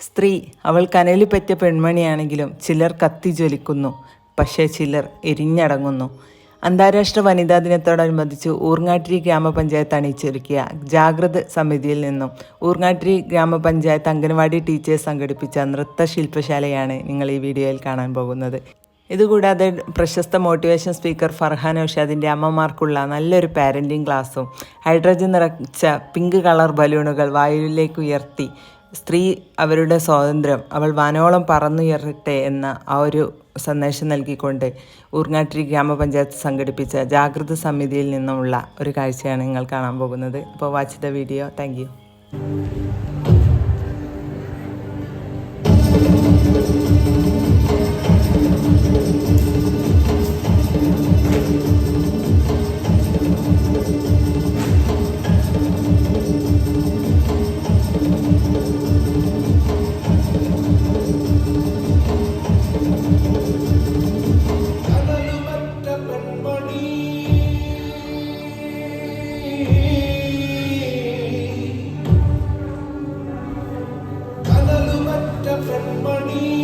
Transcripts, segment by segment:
സ്ത്രീ അവൾ കനലിൽ പറ്റിയ പെൺമണിയാണെങ്കിലും ചിലർ കത്തി ജ്വലിക്കുന്നു. പക്ഷേ ചിലർ എരിഞ്ഞടങ്ങുന്നു. അന്താരാഷ്ട്ര വനിതാ ദിനത്തോടനുബന്ധിച്ച് ഊർങ്ങാട്ടിരി ഗ്രാമപഞ്ചായത്ത് അണിയിച്ചൊരുക്കിയ ജാഗ്രത സമിതിയിൽ നിന്നും ഊർങ്ങാട്ടിരി ഗ്രാമപഞ്ചായത്ത് അംഗനവാടി ടീച്ചേഴ്സ് സംഘടിപ്പിച്ച നൃത്ത ശില്പശാലയാണ് നിങ്ങൾ ഈ വീഡിയോയിൽ കാണാൻ പോകുന്നത്. ഇതുകൂടാതെ പ്രശസ്ത മോട്ടിവേഷൻ സ്പീക്കർ ഫർഹാൻ ഔഷാദിന്റെ അമ്മമാർക്കുള്ള നല്ലൊരു പാരന്റിങ് ക്ലാസ്സും ഹൈഡ്രജൻ നിറച്ച പിങ്ക് കളർ ബലൂണുകൾ വായുവിലേക്ക് ഉയർത്തി സ്ത്രീ അവരുടെ സ്വാതന്ത്ര്യം അവൾ വാനോളം പറന്നുയറട്ടെ എന്ന ആ ഒരു സന്ദേശം നൽകിക്കൊണ്ട് ഊർങ്ങാട്ടിരി ഗ്രാമപഞ്ചായത്ത് സംഘടിപ്പിച്ച ജാഗ്രത സമിതിയിൽ നിന്നുമുള്ള ഒരു കാഴ്ചയാണ് നിങ്ങൾ കാണാൻ പോകുന്നത്. അപ്പോൾ watch the video thank money.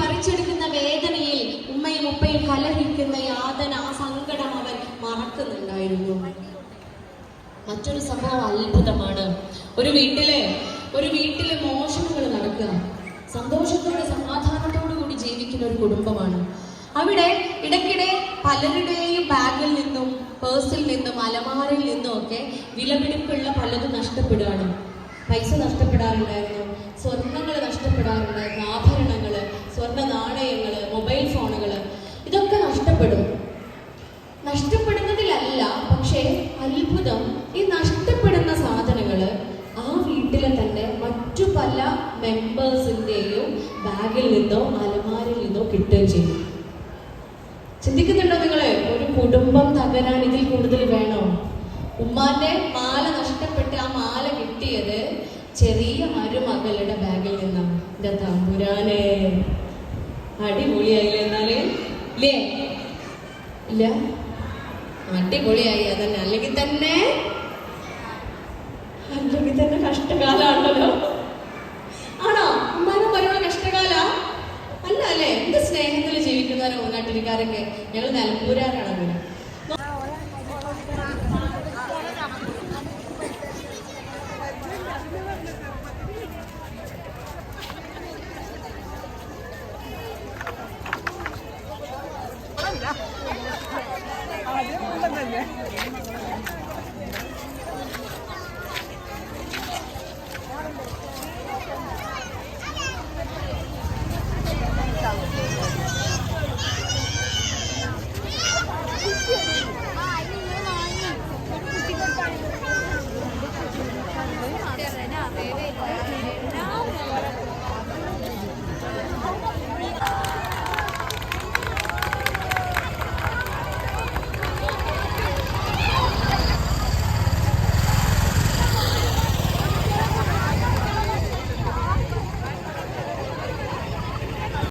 പറിച്ചെടുക്കുന്ന വേദനയിൽ ഉമ്മയും ഉപ്പയും കലഹിക്കുന്ന യാതന ആ സങ്കടം അവൻ മറക്കുന്നുണ്ടായിരുന്നു. മറ്റൊരു സംഭവം അത്ഭുതമാണ്. ഒരു വീട്ടിലെ ഒരു വീട്ടിലെ മോഷണങ്ങൾ നടക്കുക. സന്തോഷത്തോടെ സമാധാനത്തോടു കൂടി ജീവിക്കുന്ന ഒരു കുടുംബമാണ്. അവിടെ ഇടയ്ക്കിടെ പലരുടെയും ബാഗിൽ നിന്നും പേഴ്സിൽ നിന്നും അലമാരയിൽ നിന്നും ഒക്കെ വിലപിടിപ്പുള്ള പലതും നഷ്ടപ്പെടുകയാണ്. പൈസ നഷ്ടപ്പെടാറുണ്ടായിരുന്നു സ്വർണങ്ങൾ നഷ്ടപ്പെടാറുണ്ടായിരുന്നു ആഭരണങ്ങൾ സ്വർണ നാണയങ്ങൾ മൊബൈൽ ഫോണുകൾ ഇതൊക്കെ നഷ്ടപ്പെടും. നഷ്ടപ്പെടുന്നതിലല്ല പക്ഷേ അത്ഭുതം ഈ നഷ്ടപ്പെടുന്ന സാധനങ്ങൾ ആ വീട്ടിലെ തന്നെ മറ്റു പല മെമ്പേഴ്സിന്റെയും ബാഗിൽ നിന്നോ അലമാരിൽ നിന്നോ കിട്ടുകയും ചെയ്യും. ചിന്തിക്കുന്നുണ്ടോ നിങ്ങളെ? ഒരു കുടുംബം തകരാൻ ഇതിൽ കൂടുതൽ വേണോ? ഉമ്മാന്റെ മാല നഷ്ടപ്പെട്ട് ആ മാല കിട്ടിയത് ചെറിയ മരുമകളുടെ ബാഗിൽ നിന്നാണ്. എന്റെ തമ്പുരാനെ അടിപൊളിയായില്ലേ എന്നാൽ? ഇല്ലേ? ഇല്ല? അടിപൊളിയായി അതന്നെ. അല്ലെങ്കിൽ തന്നെ? അല്ലെങ്കിൽ തന്നെ കഷ്ടകാലാണല്ലോ. ആണോ? ഉമ്മാനും പറയുന്ന കഷ്ടകാല? അല്ല അല്ലേ? എന്ത് സ്നേഹത്തിൽ ജീവിക്കുന്നവരോ ഉൾനാട്ടിരിക്കാരൊക്കെ ഞങ്ങൾ നിലമ്പൂരാരാണ് Yeah.